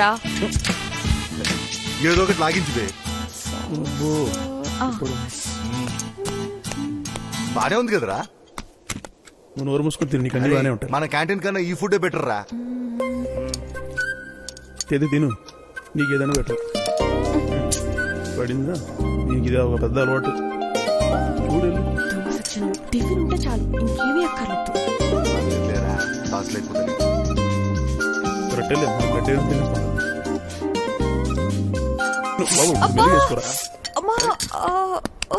రా ఏదో ఒకటి లాగించుదే. అబ్బో. బానే ఉంది కదరా. నువ్వు నోరు మూసుకొని తిని నీకు అన్ని బాగానే ఉంటాయి. మన క్యాంటీన్ కన్నా ఈ ఫుడ్ బెటర్ రా తెది తిను. నీకు ఏదైనా బెటర్ పడిందా? నీకు ఇది ఒక పెద్ద అలవాటు. చూడు. సచిన టిఫిన్ ఉంటే చాలు ఇంకేమీ అక్కర్లేదు. లేరా సాస్ లేకపోతే రొట్టెలు తినేస్తాను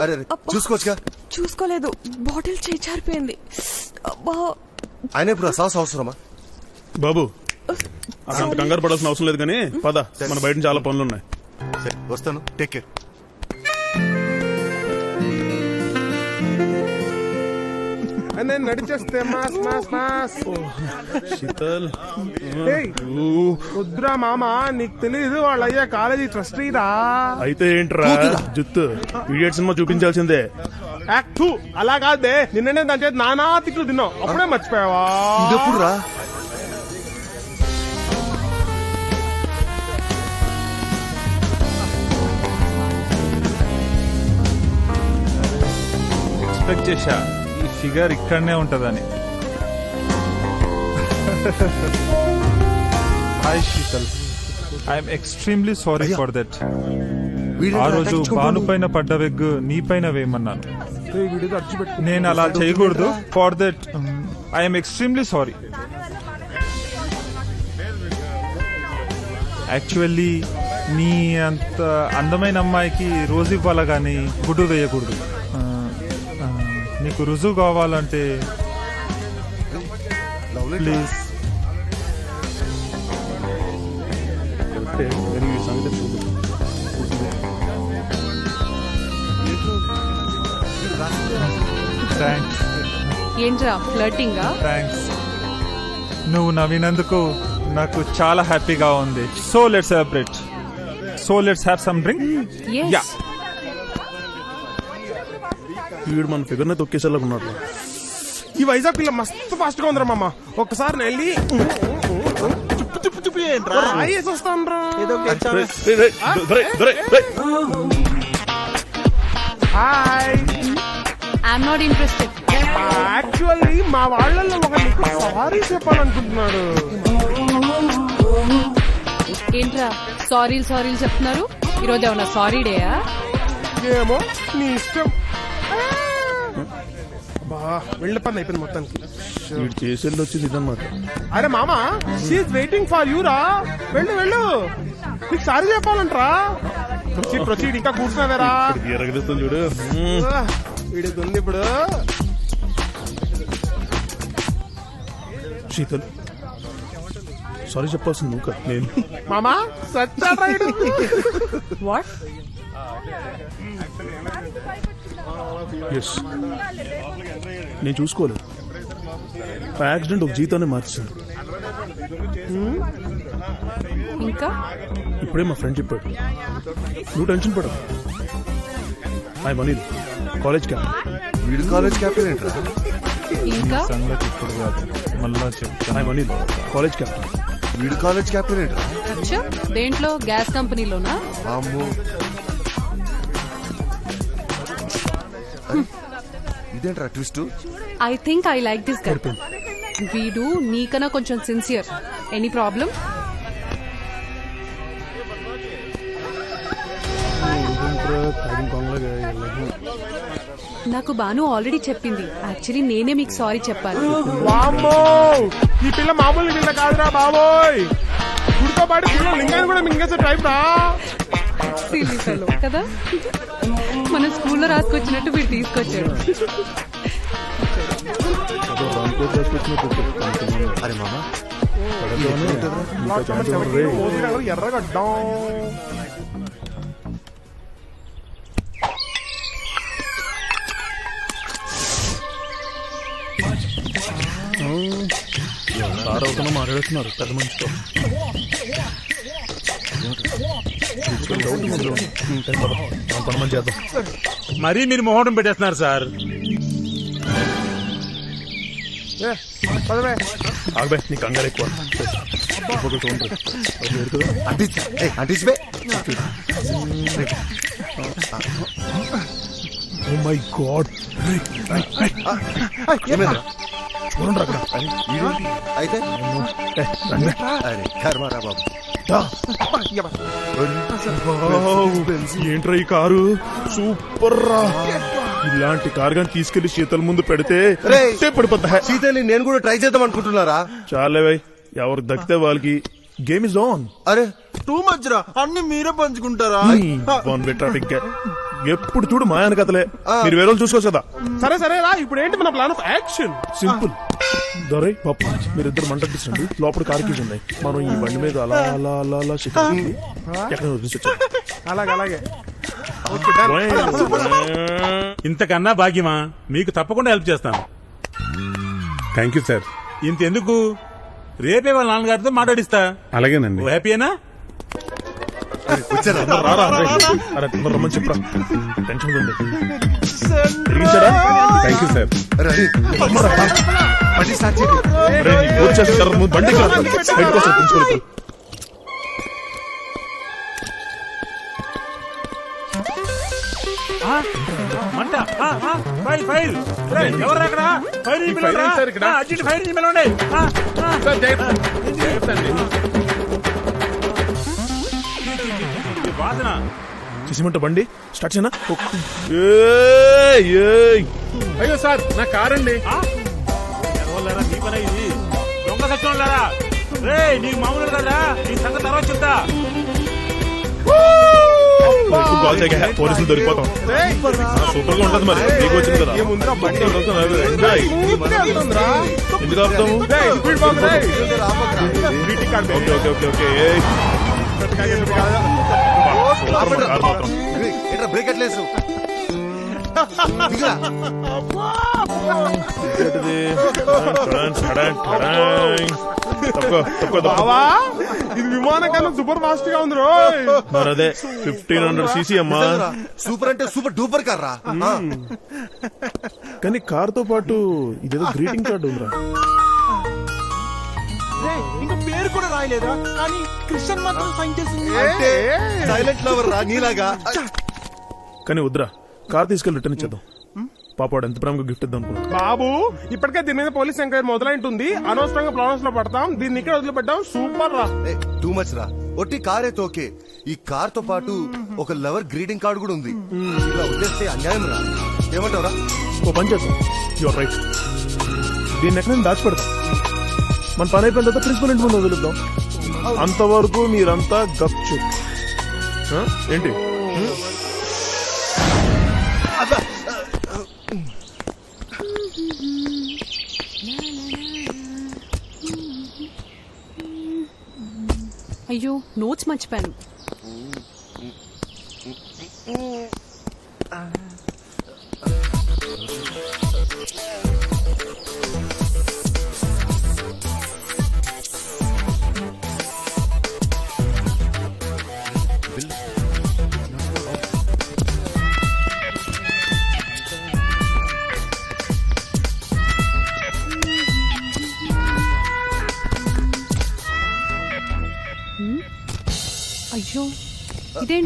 అరే. చూసుకోవచ్చుగా. చూసుకోలేదు. బాటిల్ చేచారిపోయింది అబ్బా. ఆయన ఇప్పుడు ఆ సాస్ అవసరమా? బాబు అసలు అంత కంగారు పడాల్సిన అవసరం లేదు కానీ పద మన బయట నుంచి చాలా పనులు ఉన్నాయి సరే వస్తాను. టేక్ కేర్ నేను నడిచేస్తే మాస్ మాస్ మాస్. శీతల్. వద్దురా మామ నీకు తెలియదు వాళ్ళ అయ్యా కాలేజీ ట్రస్టీరా? అయితే ఏంట్రా? జుత్తు. ఇడియట్ సినిమా చూపించాల్సిందే. యాక్ట్ టూ అలా కాదే నిన్ననే దాని చేతి నానా తిట్లు తిన్నావు. అప్పుడే మర్చిపోయావా? ఇదెప్పుడు రా ఎక్స్పెక్ట్ చేశా. ఈ ఫిగర్ ఇక్కడనే ఉంటదని. Hi Sheetal. I'm extremely sorry for that ఆ రోజు భాను పైన పడ్డ వెగ్ నీ పైన వేయమన్నాను. నేను అలా చేయకూడదు for that I'm extremely sorry actually నీ అంత అందమైన అమ్మాయికి రోజు ఇవ్వాలా కానీ గుడ్డు వేయకూడదు. నీకు రుజువు కావాలంటే ప్లీజ్ థ్యాంక్స్ ఏంట్రా ఫ్లర్టింగా థ్యాంక్స్ నువ్వు నవ్వినందుకు నాకు చాలా హ్యాపీగా ఉంది. So let celebrate so let's have some drink ya వీడు మన ఫిగర్ నే తొక్కేసేలాగా ఉన్నాడు ఈ వైజాగ్ పిల్ల మస్తు ఫాస్ట్గా ఉందిరా మామ. ఒక్కసారి నేను వెళ్ళి చుప్పు చుప్పు చుప్పు రాయేసి వస్తాను రా hi I'm not interested actually మా వాళ్ళల్లో ఒక నీకు సారీ చెప్పాలనుకుంటున్నాడు. ఏంట్రా సారీలు సారీలు చెప్తున్నారు? ఈరోజు ఏమన్నా సారీ డేయా ఏమో నీ ఇష్టం. బా వెళ్ళి పని అయిపోయింది మొత్తానికి. వీడు చేసేది వచ్చింది ఇదన్నమాట. అరే మామ షీఈ్ వెయిటింగ్ ఫర్ యూ రా. వెళ్ళు వెళ్ళు. నీకు సారీ చెప్పాలంటరా ప్రొసీడ్ ప్రొసీడ్ ఇంకా కూర్చున్నావేరా? ఎరగదిస్తుంది చూడు. ఉంది ఇప్పుడు. శీతల్ సారీ చెప్పాల్సింది నువ్వు నేను. మామా వీడు. వాట్ ఎస్ నేను చూసుకోలేదు. యాక్సిడెంట్ ఒక జీతాన్ని మార్చింది. ఇంకా? ఇప్పుడే మా ఫ్రెండ్ చెప్పాడు. నువ్వు టెన్షన్ పడవు ఐ మనీల్ కాలేజ్ క్యాంప్ వీడు కాలేజ్ క్యాప్టెన్ ఏంట్రా? ఇంకా? సంగతి ఇప్పుడు కాదు. మళ్ళా ఐ చెప్తాను మనీల్ కాలేజ్ క్యాంప్ వీడు కాలేజ్ క్యాప్టెన్ ఏంట్రా? అచ్చా దేంట్లో? గ్యాస్ కంపెనీలోనా? అమ్మో ఇదేంట్రా twist I think I like this girl వీడు నీకన్నా కొంచెం సిన్సియర్ ఎనీ ప్రాబ్లం నాకు బాను ఆల్రెడీ చెప్పింది. యాక్చువల్లీ నేనే మీకు సారీ చెప్పాలి. వామ్మో! ఈ పిల్ల మామూలు పిల్ల కాదురా బాబోయ్. గుడితో పాటు పిల్ల లింగాన్ని కూడా మింగేసే టైప్ రా. కదా? మన స్కూల్లో రాసుకొచ్చినట్టు వీడు తీసుకొచ్చాడు. అరే మామ. ఎర్రగడ్డం సార్ అవుతున్నా మాట్లాడుతున్నారు పెద్ద మనిషితో. పని చేద్దాం మరీ మీరు మొహటం పెట్టేస్తున్నారు సార్. ఆగబే నీ కంగారు ఎక్కువ. అంటించు ఓ మై గాడ్. చూడండి అక్కడ? అయితే? కర్మారా బాబు. ఏంట్రా ఈ కారు? సూపర్ రా. ఇలాంటి కారు కానీ తీసుకెళ్ళి శీతల ముందు పెడితే పడిపోతా. సీతని నేను కూడా ట్రై చేద్దాం అనుకుంటున్నారా? చాలే భయ్ ఎవరు దక్కితే వాళ్ళకి గేమ్ ఇస్ ఆన్. అరే టూ మచ్ రా. అన్ని మీరే పంచుకుంటారా? వన్ వే ట్రాఫిక్ ఎప్పుడు చూడు మాయాన కథలే. మీరు వేరే వాళ్ళు చూసుకోవచ్చు కదా. సరే సరే రా ఇప్పుడు ఏంటి మన plan of action simple Dorai Pappu మీరిద్దరు మంట తీసండి లోపల కార్ కీస్ ఉన్నాయి. మనం ఈ బండి మీద అలా అలా అలా అలా ఎక్కడ వదిలించొచ్చు అలాగే అలాగే. ఇంతకన్నా భాగ్యమా? మీకు తప్పకుండా హెల్ప్ చేస్తాను. థ్యాంక్ యూ సార్ ఇంతెందుకు? రేపే వాళ్ళ నాన్నగారితో మాట్లాడిస్తా. అలాగేనండి. ఓ హ్యాపీయేనా? వచ్చారా రారా? రేయ్. అరే తొందర రమ్మని చెప్పరా. టెన్షన్ ఉంది తిరిగించారా థ్యాంక్ యూ సార్ బండి స్టార్ట్ చేయండి ఫైర్ ఫైర్ ఎవరు అక్కడ? ఫైర్ ఫైర్ అండి. ఈ చేసిమంట బండి స్టార్ట్ చేయనా. అయ్యో సార్ నా కార్ అండి? ఎవరులేరా, నీ పనే ఇది. దొంగ సత్యం లేరా రే నీకు మామూలు కదా? నీ సంగతి తర్వాత చెప్తా. పోలీసులు దొరికిపోతాం. సూపర్గా ఉంటది మరి. నీకు వచ్చింది కదా. ఎందుకు ఆపుతాము? Okay okay okay okay. Break ఎట్లేసు. బావా ఇది విమానం కన్నా సూపర్ ఫాస్ట్గా ఉంది రోయ్. మరి అదే ఫిఫ్టీన్ హండ్రెడ్ సీసీ అమ్మా? సూపర్ అంటే సూపర్ డూపర్ కార్ రా. కానీ కార్తో పాటు ఇదేదో గ్రీటింగ్ కార్డు ఉందిరా. పేరు కూడా రాయలేదా కానీ క్రిస్టియన్ మాత్రం సైన్ చేసింది. అంటే సైలెంట్ లవర్ రా నీలాగా. కానీ వద్దురా కార్ తీసుకెళ్ళి రిటర్న్ ఇచ్చేద్దాం. పాపాడు ఎంత ప్రేమగా గిఫ్ట్ ఇద్దాం బాబు ఇప్పటికే దీని మీద పోలీస్ ఎంక్వైరీ మొదలైంటుంది. అనవసరంగా ప్రాబ్లమ్స్లో పడతాం. దీన్ని ఇక్కడ వదిలిపెట్టాం. సూపర్ రా. టూ మచ్ రా. ఒట్టి కారే తోకే. ఈ కార్తో పాటు ఒక లవర్ గ్రీటింగ్ కార్డు కూడా ఉంది. ఇలా వదిలేస్తే అన్యాయం రా. ఏమంటావురా? ఓ పని చేద్దాం. యువర్ రైట్ దీన్ని ఎక్కడ దాచిపెడతాం మన పని అయిపోయిన తర్వాత ప్రిన్సిపల్ ఇంటి ముందు వదిలిద్దాం. అంతవరకు మీరంతా గప్చు. ఏంటి? అయ్యో నోట్స్ మర్చిపోయాను.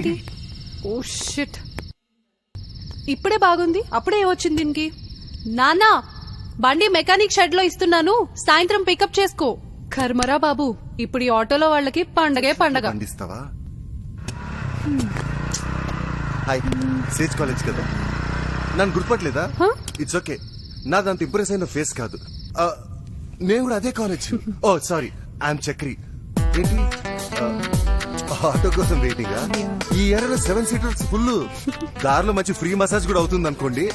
ఇదేంటి ఓ షిట్. ఇప్పుడే బాగుంది అప్పుడే ఏమొచ్చింది దీనికి. నానా బండి మెకానిక్ షెడ్లో ఇస్తున్నాను సాయంత్రం పికప్ చేసుకో. కర్మరా బాబు ఇప్పుడు ఈ ఆటోలో వాళ్ళకి పండగే పండగ. పండిస్తావా? హాయ్ సేజ్ కాలేజ్ కదా? నన్ను గుర్తుపట్టలేదా? హ? ఇట్స్ ఓకే నాదంత ఇంప్రెస్ అయిన ఫేస్ కాదు. ఆ, నేను కూడా అదే college oh sorry I'm Chakri ఏంటి? ఆటో కోసం వెయిటింగ్ ఈ ఏరియాలో సెవెన్ సీటర్స్ ఫుల్ దారిలో మంచి ఫ్రీ మసాజ్ కూడా అవుతుంది అనుకోండి